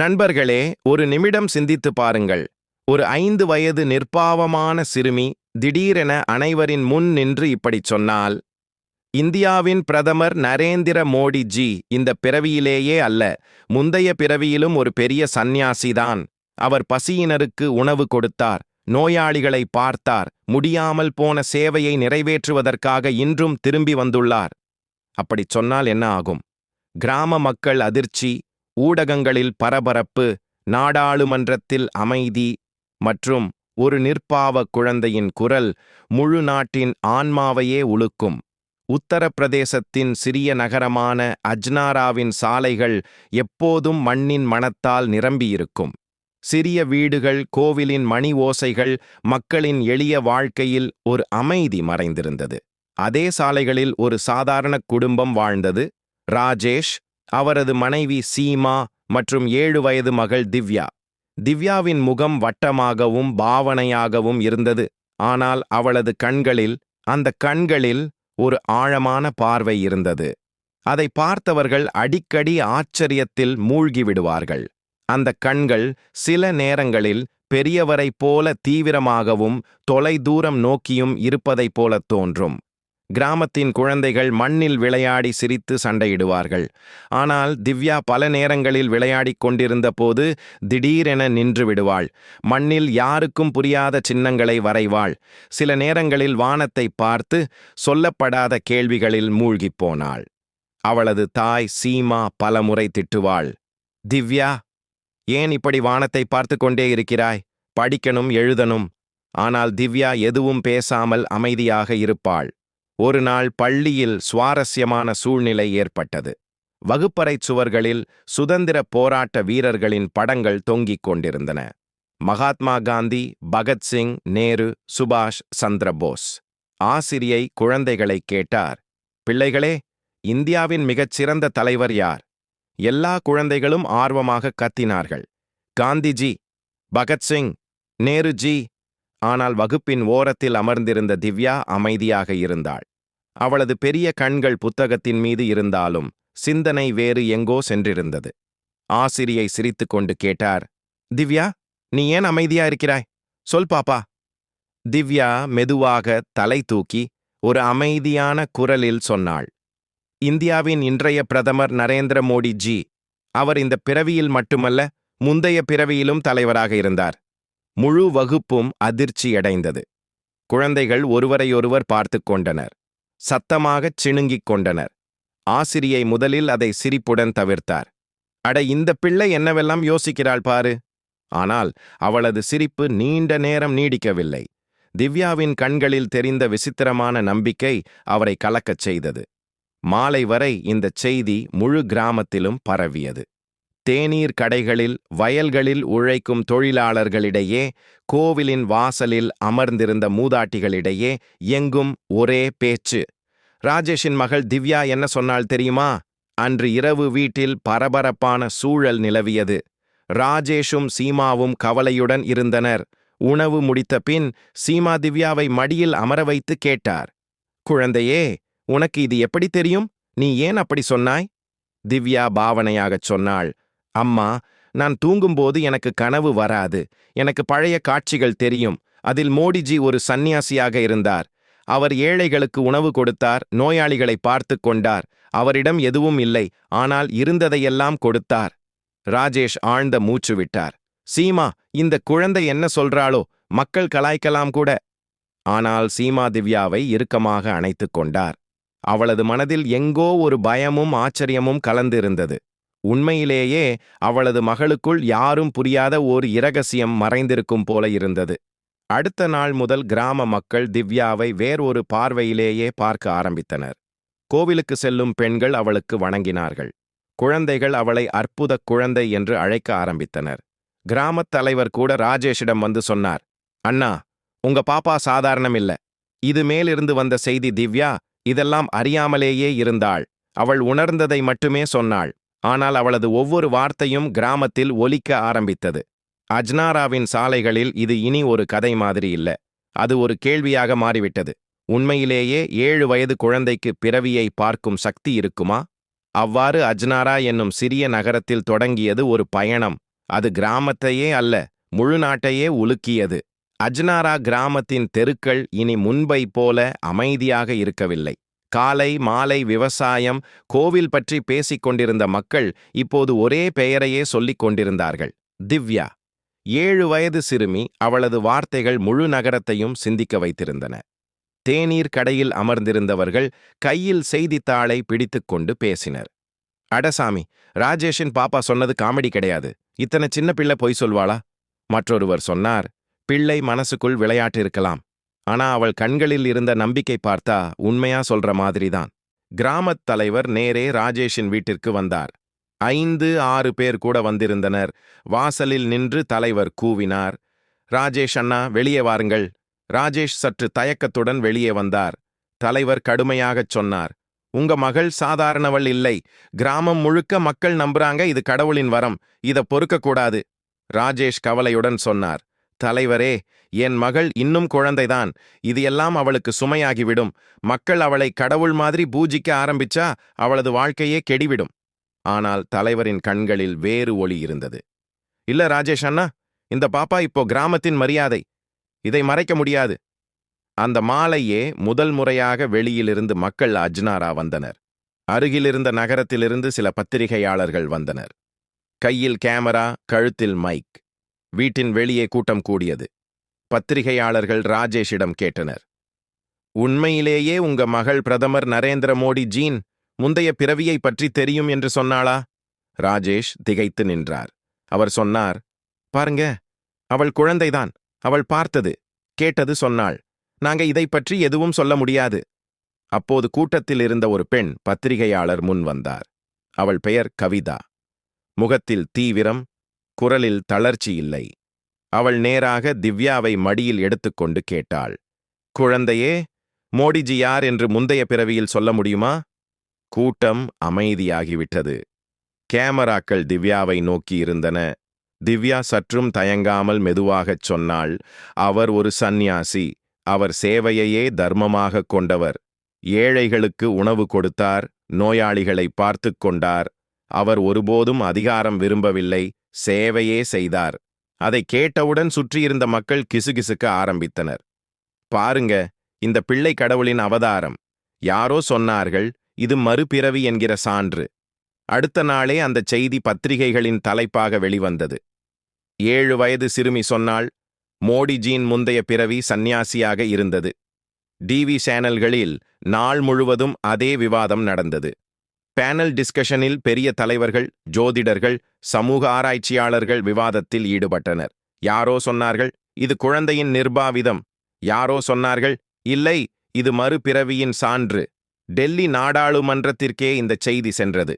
நண்பர்களே ஒரு நிமிடம் சிந்தித்து பாருங்கள். ஒரு ஐந்து வயது நிர்பாவமான சிறுமி திடீரென அனைவரின் முன் நின்று இப்படிச் சொன்னால் இந்தியாவின் பிரதமர் நரேந்திர மோடி ஜி இந்த பிறவியிலேயே அல்ல முந்தைய பிறவியிலும் ஒரு பெரிய சந்நியாசிதான் அவர் பசியினருக்கு உணவு கொடுத்தார் நோயாளிகளை பார்த்தார் முடியாமல் போன சேவையை நிறைவேற்றுவதற்காக இன்றும் திரும்பி வந்துள்ளார். அப்படிச் சொன்னால் என்ன ஆகும்? கிராம மக்கள் அதிர்ச்சி ஊடகங்களில் பரபரப்பு நாடாளுமன்றத்தில் அமைதி மற்றும் ஒரு நிற்பாவ குழந்தையின் குரல் முழு நாட்டின் ஆன்மாவையே உலுக்கும். உத்தரப்பிரதேசத்தின் சிறிய நகரமான அஜ்னாராவின் சாலைகள் எப்போதும் மண்ணின் மணத்தால் நிரம்பியிருக்கும். சிறிய வீடுகள் கோவிலின் மணி ஓசைகள் மக்களின் எளிய வாழ்க்கையில் ஒரு அமைதி மறைந்திருந்தது. அதே சாலைகளில் ஒரு சாதாரண குடும்பம் வாழ்ந்தது. ராஜேஷ் அவரது மனைவி சீமா மற்றும் ஏழு வயது மகள் திவ்யா. திவ்யாவின் முகம் வட்டமாகவும் பாவனையாகவும் இருந்தது. ஆனால் அவளது கண்களில் அந்த கண்களில் ஒரு ஆழமான பார்வை இருந்தது. அதை பார்த்தவர்கள் அடிக்கடி ஆச்சரியத்தில் மூழ்கிவிடுவார்கள் அந்த கண்கள் சில நேரங்களில் பெரியவரைப் போல தீவிரமாகவும் தொலைதூரம் நோக்கியும் இருப்பதைப் போலத் தோன்றும். கிராமத்தின் குழந்தைகள் மண்ணில் விளையாடி சிரித்து சண்டையிடுவார்கள். ஆனால் திவ்யா பல நேரங்களில் விளையாடிக் கொண்டிருந்த போது திடீரென நின்று விடுவாள். மண்ணில் யாருக்கும் புரியாத சின்னங்களை வரைவாள். சில நேரங்களில் வானத்தை பார்த்து சொல்லப்படாத கேள்விகளில் மூழ்கிப் போனாள். அவளது தாய் சீமா பலமுறை திட்டுவாள். திவ்யா ஏன் இப்படி வானத்தை பார்த்து கொண்டே இருக்கிறாய்? படிக்கணும் எழுதணும். ஆனால் திவ்யா எதுவும் பேசாமல் அமைதியாக இருப்பாள். ஒரு நாள் பள்ளியில் சுவாரஸ்யமான சூழ்நிலை ஏற்பட்டது. வகுப்பறைச் சுவர்களில் சுதந்திர போராட்ட வீரர்களின் படங்கள் தொங்கிக் கொண்டிருந்தன. மகாத்மா காந்தி பகத்சிங் நேரு சுபாஷ் சந்திரபோஸ் ஆசிரியை குழந்தைகளை கேட்டார். பிள்ளைகளே இந்தியாவின் மிகச்சிறந்த தலைவர் யார்? எல்லா குழந்தைகளும் ஆர்வமாக கத்தினார்கள். காந்திஜி பகத்சிங் நேருஜி. ஆனால் வகுப்பின் ஓரத்தில் அமர்ந்திருந்த திவ்யா அமைதியாக இருந்தாள். அவளது பெரிய கண்கள் புத்தகத்தின் மீது இருந்தாலும் சிந்தனை வேறு எங்கோ சென்றிருந்தது. ஆசிரியை சிரித்துக்கொண்டு கேட்டார் திவ்யா நீ ஏன் அமைதியா இருக்கிறாய்? சொல் பாப்பா. திவ்யா மெதுவாக தலை தூக்கி ஒரு அமைதியான குரலில் சொன்னாள் இந்தியாவின் இன்றைய பிரதமர் நரேந்திர மோடி ஜி அவர் இந்த பிறவியில் மட்டுமல்ல முந்தைய பிறவியிலும் தலைவராக இருந்தார். முழு வகுப்பும் அதிர்ச்சியடைந்தது. குழந்தைகள் ஒருவரையொருவர் பார்த்து கொண்டனர். சத்தமாகச் சிணுங்கிக் கொண்டனர். ஆசிரியை முதலில் அதை சிரிப்புடன் தவிர்த்தார். அட இந்த பிள்ளை என்னவெல்லாம் யோசிக்கிறாள் பாரு. ஆனால் அவளது சிரிப்பு நீண்ட நேரம் நீடிக்கவில்லை. திவ்யாவின் கண்களில் தெரிந்த விசித்திரமான நம்பிக்கை அவரை கலக்கச் செய்தது. மாலை வரை இந்தச் செய்தி முழு கிராமத்திலும் பரவியது. தேநீர் கடைகளில் வயல்களில் உழைக்கும் தொழிலாளர்களிடையே கோவிலின் வாசலில் அமர்ந்திருந்த மூதாட்டிகளிடையே எங்கும் ஒரே பேச்சு. ராஜேஷின் மகள் திவ்யா என்ன சொன்னாள் தெரியுமா? அன்று இரவு வீட்டில் பரபரப்பான சூழல் நிலவியது. ராஜேஷும் சீமாவும் கவலையுடன் இருந்தனர். உணவு முடித்த பின் சீமா திவ்யாவை மடியில் அமர வைத்து கேட்டார். குழந்தையே உனக்கு இது எப்படி தெரியும்? நீ ஏன் அப்படி சொன்னாய்? திவ்யா பாவனையாகச் சொன்னாள். அம்மா நான் தூங்கும்போது எனக்கு கனவு வராது. எனக்கு பழைய காட்சிகள் தெரியும். அதில் மோடிஜி ஒரு சந்நியாசியாக இருந்தார். அவர் ஏழைகளுக்கு உணவு கொடுத்தார் நோயாளிகளை பார்த்து கொண்டார். அவரிடம் எதுவும் இல்லை ஆனால் இருந்ததையெல்லாம் கொடுத்தார். ராஜேஷ் ஆழ்ந்த மூச்சு விட்டார். சீமா இந்த குழந்தை என்ன சொல்றாளோ? மக்கள் கலாய்க்கலாம் கூட. ஆனால் சீமா திவ்யாவை இறுக்கமாக அணைத்துக் கொண்டார். அவளது மனதில் எங்கோ ஒரு பயமும் ஆச்சரியமும் கலந்திருந்தது. உண்மையிலேயே அவளது மகளுக்குள் யாரும் புரியாத ஓர் இரகசியம் மறைந்திருக்கும் போல இருந்தது. அடுத்த நாள் முதல் கிராம மக்கள் திவ்யாவை வேறொரு பார்வையிலேயே பார்க்க ஆரம்பித்தனர். கோவிலுக்கு செல்லும் பெண்கள் அவளுக்கு வணங்கினார்கள். குழந்தைகள் அவளை அற்புத குழந்தை என்று அழைக்க ஆரம்பித்தனர். கிராமத் தலைவர் கூட ராஜேஷிடம் வந்து சொன்னார் அண்ணா உங்க பாப்பா சாதாரணம் இல்ல. இது மேலிருந்து வந்த செய்தி திவ்யா இதெல்லாம் அறியாமலேயே இருந்தாள். அவள் உணர்ந்ததை மட்டுமே சொன்னாள். ஆனால் அவளது ஒவ்வொரு வார்த்தையும் கிராமத்தில் ஒலிக்க ஆரம்பித்தது. அஜ்னாராவின் சாலைகளில் இது இனி ஒரு கதை மாதிரி இல்ல. அது ஒரு கேள்வியாக மாறிவிட்டது. உண்மையிலேயே ஏழு வயது குழந்தைக்கு பிறவியை பார்க்கும் சக்தி இருக்குமா? அவ்வாறு அஜ்னாரா என்னும் சிறிய நகரத்தில் தொடங்கியது ஒரு பயணம். அது கிராமத்தையே அல்ல முழு நாட்டையே உலுக்கியது. அஜ்னாரா கிராமத்தின் தெருக்கள் இனி முன்பை போல அமைதியாக இருக்கவில்லை. காலை மாலை விவசாயம் கோவில் பற்றி பேசிக் கொண்டிருந்த மக்கள் இப்போது ஒரே பெயரையே சொல்லிக் கொண்டிருந்தார்கள். திவ்யா. ஏழு வயது சிறுமி அவளது வார்த்தைகள் முழு நகரத்தையும் சிந்திக்க வைத்திருந்தன. தேநீர் கடையில் அமர்ந்திருந்தவர்கள் கையில் செய்தித்தாளை பிடித்துக்கொண்டு பேசினர். அடசாமி ராஜேஷின் பாப்பா சொன்னது காமெடி கிடையாது. இத்தனை சின்ன பிள்ளை பொய் சொல்வாளா? மற்றொருவர் சொன்னார் பிள்ளை மனசுக்குள் விளையாட்டு இருக்கலாம் ஆனா அவள் கண்களில் இருந்த நம்பிக்கை பார்த்தா உண்மையா சொல்ற மாதிரிதான். கிராமத் தலைவர் நேரே ராஜேஷின் வீட்டிற்கு வந்தார். ஐந்து ஆறு பேர் கூட வந்திருந்தனர். வாசலில் நின்று தலைவர் கூவினார். ராஜேஷ் அண்ணா வெளியே வாருங்கள். ராஜேஷ் சற்று தயக்கத்துடன் வெளியே வந்தார். தலைவர் கடுமையாகச் சொன்னார். உங்க மகள் சாதாரணவள் இல்லை. கிராமம் முழுக்க மக்கள் நம்புறாங்க. இது கடவுளின் வரம். இத பொறுக்கக்கூடாது ராஜேஷ் கவலையுடன் சொன்னார். தலைவரே என் மகள் இன்னும் குழந்தைதான். இது எல்லாம் அவளுக்கு சுமையாகிவிடும். மக்கள் அவளை கடவுள் மாதிரி பூஜிக்க ஆரம்பிச்சா அவளது வாழ்க்கையே கெடிவிடும். ஆனால் தலைவரின் கண்களில் வேறு ஒளி இருந்தது. இல்ல ராஜேஷ் அண்ணா இந்த பாப்பா இப்போ கிராமத்தின் மரியாதை. இதை மறைக்க முடியாது. அந்த மாலையே முதல் முறையாக வெளியிலிருந்து மக்கள் அஜ்னாரா வந்தனர். அருகிலிருந்த நகரத்திலிருந்து சில பத்திரிகையாளர்கள் வந்தனர். கையில் கேமரா கழுத்தில் மைக். வீட்டின் வெளியே கூட்டம் கூடியது. பத்திரிகையாளர்கள் ராஜேஷிடம் கேட்டனர். உண்மையிலேயே உங்க மகள் பிரதமர் நரேந்திர மோடி ஜீன் முந்தைய பிறவியை பற்றி தெரியும் என்று சொன்னாளா? ராஜேஷ் திகைத்து நின்றார். அவர் சொன்னார் பாருங்க அவள் குழந்தைதான் அவள் பார்த்தது கேட்டது சொன்னாள். நாங்க இதை பற்றி எதுவும் சொல்ல முடியாது. அப்போது கூட்டத்தில் இருந்த ஒரு பெண் பத்திரிகையாளர் முன் வந்தார். அவள் பெயர் கவிதா. முகத்தில் தீவிரம் குரலில் தளர்ச்சி இல்லை. அவள் நேராக திவ்யாவை மடியில் எடுத்துக்கொண்டு கேட்டாள். குழந்தையே மோடிஜி யார் என்று முந்தைய பிறவியில் சொல்ல முடியுமா? கூட்டம் அமைதியாகிவிட்டது. கேமராக்கள் திவ்யாவை நோக்கி இருந்தன. திவ்யா சற்றும் தயங்காமல் மெதுவாகச் சொன்னாள் அவர் ஒரு சந்நியாசி. அவர் சேவையையே தர்மமாகக் கொண்டவர். ஏழைகளுக்கு உணவு கொடுத்தார் நோயாளிகளை பார்த்துக் கொண்டார். அவர் ஒருபோதும் அதிகாரம் விரும்பவில்லை. சேவையே செய்தார். அதை கேட்டவுடன் சுற்றியிருந்த மக்கள் கிசுகிசுக்க ஆரம்பித்தனர். பாருங்க இந்த பிள்ளை கடவுளின் அவதாரம். யாரோ சொன்னார்கள் இது மறுபிறவி என்கிற சான்று. அடுத்த நாளே அந்த செய்தி பத்திரிகைகளின் தலைப்பாக வெளிவந்தது. ஏழு வயது சிறுமி சொன்னாள் மோடிஜியின் முந்தைய பிறவி சந்நியாசியாக இருந்தது. டிவி சேனல்களில் நாள் முழுவதும் அதே விவாதம் நடந்தது. பேனல் டிஸ்கஷனில் பெரிய தலைவர்கள் ஜோதிடர்கள் சமூக ஆராய்ச்சியாளர்கள் விவாதத்தில் ஈடுபட்டனர். யாரோ சொன்னார்கள் இது குழந்தையின் நிர்பாவிதம். யாரோ சொன்னார்கள் இல்லை இது மறுபிறவியின் சான்று. டெல்லி நாடாளுமன்றத்திற்கே இந்த செய்தி சென்றது.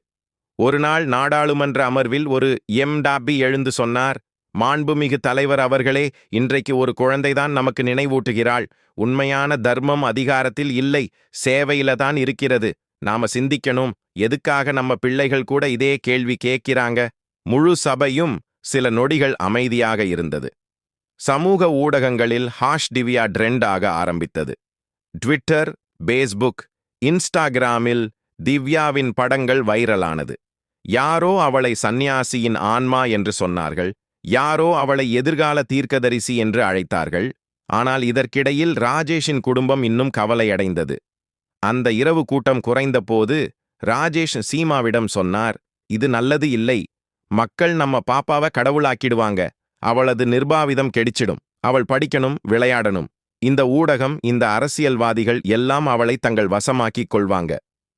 ஒரு நாள் நாடாளுமன்ற அமர்வில் ஒரு எம். டாபி. எழுந்து சொன்னார் மாண்புமிகு தலைவர் அவர்களே இன்றைக்கு ஒரு குழந்தைதான் நமக்கு நினைவூட்டுகிறாள். உண்மையான தர்மம் அதிகாரத்தில் இல்லை சேவையில தான் இருக்கிறது. நாம சிந்திக்கணும். எதுக்காக நம்ம பிள்ளைகள் கூட இதே கேள்வி கேட்கிறாங்க? முழு சபையும் சில நொடிகள் அமைதியாக இருந்தது. சமூக ஊடகங்களில் ஹாஷ் டிவியா ட்ரெண்ட் ஆக ஆரம்பித்தது. ட்விட்டர் பேஸ்புக் இன்ஸ்டாகிராமில் திவ்யாவின் படங்கள் வைரலானது. யாரோ அவளை சந்நியாசியின் ஆன்மா என்று சொன்னார்கள். யாரோ அவளை எதிர்கால தீர்க்கதரிசி என்று அழைத்தார்கள். ஆனால் இதற்கிடையில் ராஜேஷின் குடும்பம் இன்னும் கவலையடைந்தது. அந்த இரவு கூட்டம் குறைந்தபோது ராஜேஷ் சீமாவிடம் சொன்னார் இது நல்லது இல்லை. மக்கள் நம்ம பாப்பாவை கடவுளாக்கிடுவாங்க. அவளது நிர்பாவிதம் கெடிச்சிடும். அவள் படிக்கணும் விளையாடணும். இந்த ஊடகம் இந்த அரசியல்வாதிகள் எல்லாம் அவளை தங்கள் வசமாக்கிக் கொள்வாங்க.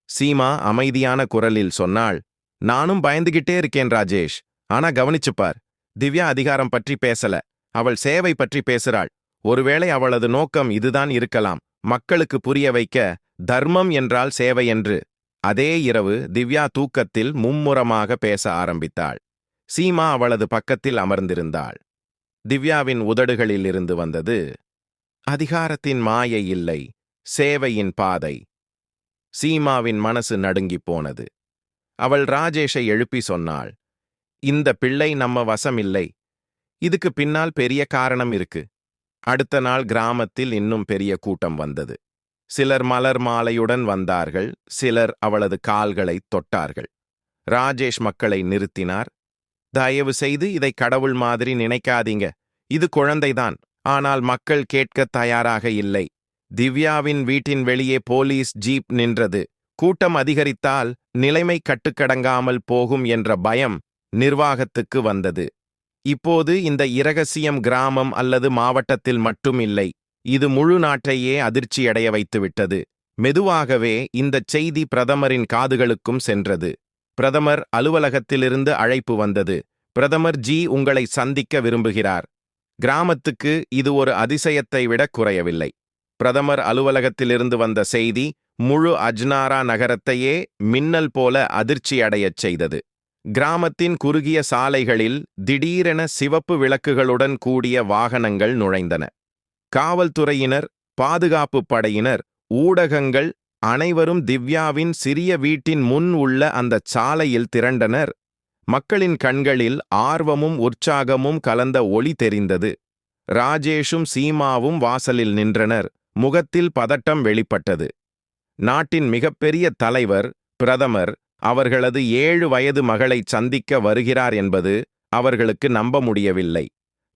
சீமா அமைதியான குரலில் சொன்னாள் நானும் பயந்துகிட்டே இருக்கேன் ராஜேஷ். ஆனா கவனிச்சுப்பார் திவ்யா அதிகாரம் பற்றி பேசல. அவள் சேவை பற்றி பேசுறாள். ஒருவேளை அவளது நோக்கம் இதுதான் இருக்கலாம். மக்களுக்கு புரிய வைக்க தர்மம் என்றால் சேவை என்று அதே இரவு திவ்யா தூக்கத்தில் மும்முரமாக பேச ஆரம்பித்தாள். சீமா அவளது பக்கத்தில் அமர்ந்திருந்தாள். திவ்யாவின் உதடுகளில் இருந்து வந்தது அதிகாரத்தின் மாயை இல்லை சேவையின் பாதை. சீமாவின் மனசு நடுங்கிப் போனது. அவள் ராஜேஷை எழுப்பி சொன்னாள் இந்த பிள்ளை நம்ம வசமில்லை. இதுக்கு பின்னால் பெரிய காரணம் இருக்கு. அடுத்த நாள் கிராமத்தில் இன்னும் பெரிய கூட்டம் வந்தது. சிலர் மலர் மாலையுடன் வந்தார்கள் சிலர் அவளது கால்களை தொட்டார்கள். ராஜேஷ் மக்களை நிறுத்தினார். தயவு செய்து இதை கடவுள் மாதிரி நினைக்காதீங்க. இது குழந்தைதான். ஆனால் மக்கள் கேட்கத் தயாராக இல்லை. திவ்யாவின் வீட்டின் வெளியே போலீஸ் ஜீப் நின்றது. கூட்டம் அதிகரித்தால் நிலைமை கட்டுக்கடங்காமல் போகும் என்ற பயம் நிர்வாகத்துக்கு வந்தது. இப்போது இந்த இரகசியம் கிராமம் அல்லது மாவட்டத்தில் மட்டும் இல்லை. இது முழு நாட்டையே அதிர்ச்சியடைய வைத்துவிட்டது. மெதுவாகவே இந்தச் செய்தி பிரதமரின் காதுகளுக்கும் சென்றது. பிரதமர் அலுவலகத்திலிருந்து அழைப்பு வந்தது. பிரதமர் ஜி உங்களை சந்திக்க விரும்புகிறார். கிராமத்துக்கு இது ஒரு அதிசயத்தை விட குறையவில்லை. பிரதமர் அலுவலகத்திலிருந்து வந்த செய்தி முழு அஜ்னாரா நகரத்தையே மின்னல் போல அதிர்ச்சியடையச் செய்தது. கிராமத்தின் குறுகிய சாலைகளில் திடீரென சிவப்பு விளக்குகளுடன் கூடிய வாகனங்கள் நுழைந்தன. காவல்துறையினர் பாதுகாப்புப் படையினர் ஊடகங்கள் அனைவரும் திவ்யாவின் சிறிய வீட்டின் முன் உள்ள அந்தச் சாலையில் திரண்டனர். மக்களின் கண்களில் ஆர்வமும் உற்சாகமும் கலந்த ஒளி தெரிந்தது. ராஜேஷும் சீமாவும் வாசலில் நின்றனர். முகத்தில் பதட்டம் வெளிப்பட்டது. நாட்டின் மிகப்பெரிய தலைவர் பிரதமர் அவர்களது ஏழு வயது மகளைச் சந்திக்க வருகிறார் என்பது அவர்களுக்கு நம்ப முடியவில்லை.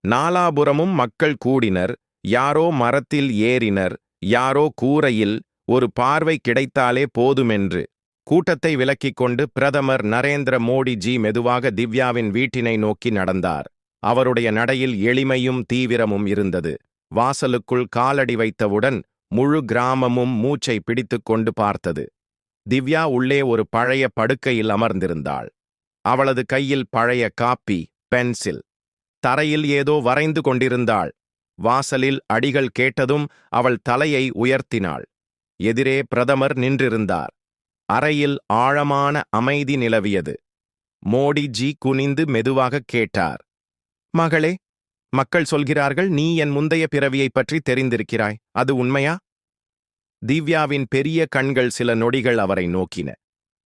நாலாபுறமும் மக்கள் கூடினர். யாரோ மரத்தில் ஏறினர் யாரோ கூரையில் ஒரு பார்வை கிடைத்தாலே போதுமென்று. கூட்டத்தை விலக்கிக் கொண்டு பிரதமர் நரேந்திர மோடிஜி மெதுவாக திவ்யாவின் வீட்டினை நோக்கி நடந்தார். அவருடைய நடையில் எளிமையும் தீவிரமும் இருந்தது. வாசலுக்குள் காலடி வைத்தவுடன் முழு கிராமமும் மூச்சை பிடித்துக் கொண்டு பார்த்தது. திவ்யா உள்ளே ஒரு பழைய படுக்கையில் அமர்ந்திருந்தாள். அவளது கையில் பழைய காப்பி பென்சில் தரையில் ஏதோ வரைந்து கொண்டிருந்தாள். வாசலில் அடிகள் கேட்டதும் அவள் தலையை உயர்த்தினாள். எதிரே பிரதமர் நின்றிருந்தார். அறையில் ஆழமான அமைதி நிலவியது. மோடிஜி குனிந்து மெதுவாக கேட்டார். மகளே மக்கள் சொல்கிறார்கள் நீ என் முந்தைய பிறவியைப் பற்றி தெரிந்திருக்கிறாய். அது உண்மையா? திவ்யாவின் பெரிய கண்கள் சில நொடிகள் அவரை நோக்கின.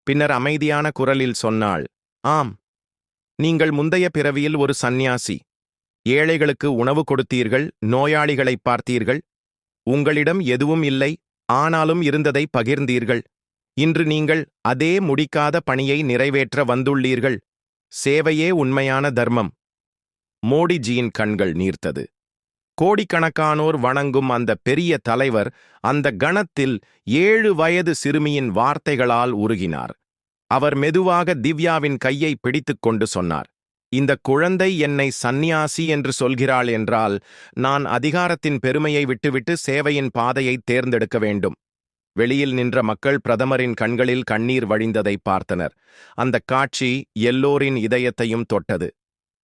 பின்னர் அமைதியான குரலில் சொன்னாள் ஆம் நீங்கள் முந்தைய பிறவியில் ஒரு சந்நியாசி. ஏழைகளுக்கு உணவு கொடுத்தீர்கள் நோயாளிகளை பார்த்தீர்கள். உங்களிடம் எதுவும் இல்லை ஆனாலும் இருந்ததை பகிர்ந்தீர்கள். இன்று நீங்கள் அதே முடிக்காத பணியை நிறைவேற்ற வந்துள்ளீர்கள். சேவையே உண்மையான தர்மம். மோடிஜியின் கண்கள் நீர்த்தது. கோடிக்கணக்கானோர் வணங்கும் அந்த பெரிய தலைவர் அந்த கணத்தில் ஏழு வயது சிறுமியின் வார்த்தைகளால் உருகினார். அவர் மெதுவாக திவ்யாவின் கையை பிடித்துக் கொண்டு சொன்னார். இந்த குழந்தை என்னை சந்நியாசி என்று சொல்கிறாள் என்றால் நான் அதிகாரத்தின் பெருமையை விட்டுவிட்டு சேவையின் பாதையை தேர்ந்தெடுக்க வேண்டும். வெளியில் நின்ற மக்கள் பிரதமரின் கண்களில் கண்ணீர் வழிந்ததை பார்த்தனர். அந்தக் காட்சி எல்லோரின் இதயத்தையும் தொட்டது.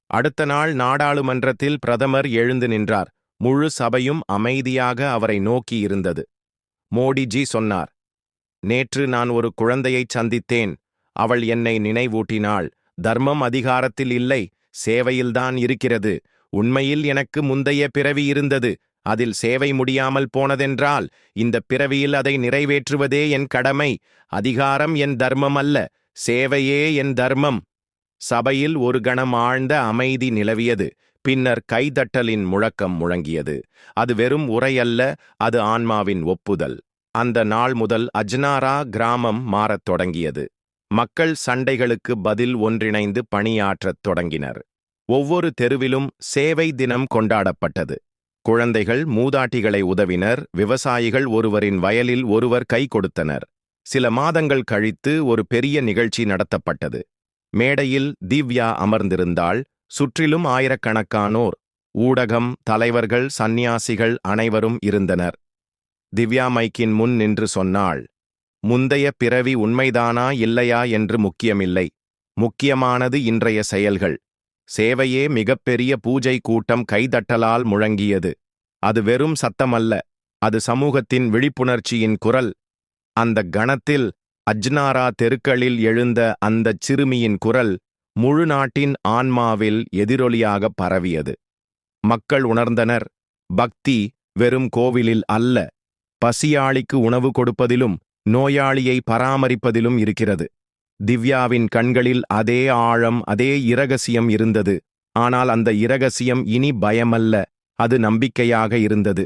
அடுத்த நாள் நாடாளுமன்றத்தில் பிரதமர் எழுந்து நின்றார். முழு சபையும் அமைதியாக அவரை நோக்கி இருந்தது. மோடிஜி சொன்னார் நேற்று நான் ஒரு குழந்தையைச் சந்தித்தேன். அவள் என்னை நினைவூட்டினாள். தர்மம் அதிகாரத்தில் இல்லை சேவையில்தான் இருக்கிறது. உண்மையில் எனக்கு முந்தைய பிறவி இருந்தது அதில் சேவை முடியாமல் போனதென்றால் இந்த பிறவியில் அதை நிறைவேற்றுவதே என் கடமை. அதிகாரம் என் தர்மம் அல்ல சேவையே என் தர்மம். சபையில் ஒரு கணம் ஆழ்ந்த அமைதி நிலவியது பின்னர் கைதட்டலின் முழக்கம் முழங்கியது. அது வெறும் உரையல்ல அது ஆன்மாவின் ஒப்புதல். அந்த நாள் முதல் அஜ்னாரா கிராமம் மாறத் தொடங்கியது. மக்கள் சண்டைகளுக்கு பதில் ஒன்றிணைந்து பணியாற்றத் தொடங்கினர். ஒவ்வொரு தெருவிலும் சேவை தினம் கொண்டாடப்பட்டது. குழந்தைகள் மூதாட்டிகளை உதவினர் விவசாயிகள் ஒருவரின் வயலில் ஒருவர் கை கொடுத்தனர். சில மாதங்கள் கழித்து ஒரு பெரிய நிகழ்ச்சி நடத்தப்பட்டது. மேடையில் திவ்யா அமர்ந்திருந்தால் சுற்றிலும் ஆயிரக்கணக்கானோர் ஊடகம் தலைவர்கள் சந்நியாசிகள் அனைவரும் இருந்தனர். திவ்யா மைக்கின் முன் நின்று சொன்னாள் முந்தைய பிறவி உண்மைதானா இல்லையா என்று முக்கியமில்லை. முக்கியமானது இன்றைய செயல்கள். சேவையே மிகப்பெரிய பூஜை கூட்டம் கைதட்டலால் முழங்கியது. அது வெறும் சத்தமல்ல. அது சமூகத்தின் விழிப்புணர்ச்சியின் குரல். அந்த கணத்தில் அஜ்னாரா தெருக்களில் எழுந்த அந்தச் சிறுமியின் குரல் முழு நாட்டின் ஆன்மாவில் எதிரொலியாக பரவியது. மக்கள் உணர்ந்தனர். பக்தி வெறும் கோவிலில் அல்ல. பசியாளிக்கு உணவு கொடுப்பதிலும் நோயாளியை பராமரிப்பதிலும் இருக்கிறது. திவ்யாவின் கண்களில் அதே ஆழம் அதே இரகசியம் இருந்தது. ஆனால் அந்த இரகசியம் இனி பயமல்ல. அது நம்பிக்கையாக இருந்தது.